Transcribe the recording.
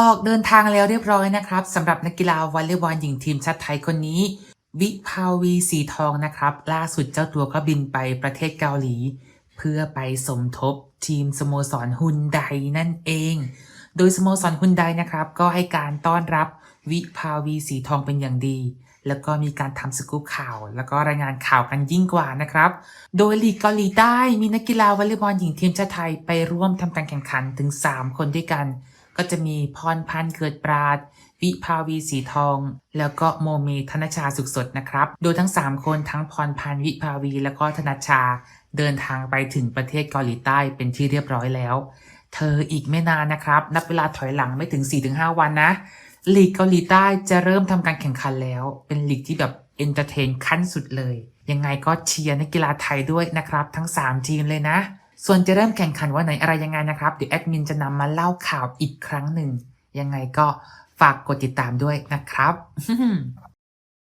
ออกเดินทางแล้วเรียบร้อยนะครับสำหรับนักกีฬาวอลเลย์บอลหญิงทีมชาติไทยคนนี้ วิภาวีสีทองนะครับ ล่าสุดเจ้าตัวก็บินไปประเทศเกาหลี เพื่อไปสมทบทีมสโมสรฮุนไดนั่นเอง โดยสโมสรฮุนไดนะครับ ก็ให้การต้อนรับวิภาวีสีทองเป็นอย่างดี แล้วก็มีการทำสกู๊ปข่าว แล้วก็รายงานข่าวกันยิ่งกว่านะครับ โดยลีกเกาหลีใต้มีนักกีฬาวอลเลย์บอลหญิงทีมชาติไทยไปร่วมทำการแข่งขันถึง 3 คนด้วยกัน ก็จะมีพรพันธ์เกิดปราด วิภาวีสีทอง แล้วก็โมเมธนชาสุขสดนะครับ โดยทั้ง 3 คนทั้งพรพันธ์วิภาวีแล้วก็ธนชา เดินทางไปถึงประเทศเกาหลีใต้เป็นที่เรียบร้อยแล้ว เธออีกไม่นานนะครับ นับเวลาถอยหลังไม่ถึง 4-5 วันนะลีกเกาหลีใต้จะเริ่มทำการแข่งขันแล้ว เป็นลีกที่แบบเอนเตอร์เทนขั้นสุดเลย ยังไงก็เชียร์นักกีฬาไทยด้วยนะครับ ทั้ง 3 ทีมเลยนะ ส่วนจะเริ่มแข่งขันวันไหนอะไรยังไงนะครับ เดี๋ยวแอดมินจะนำมาเล่าข่าวอีกครั้งหนึ่ง ยังไงก็ฝากกดติดตามด้วยนะครับ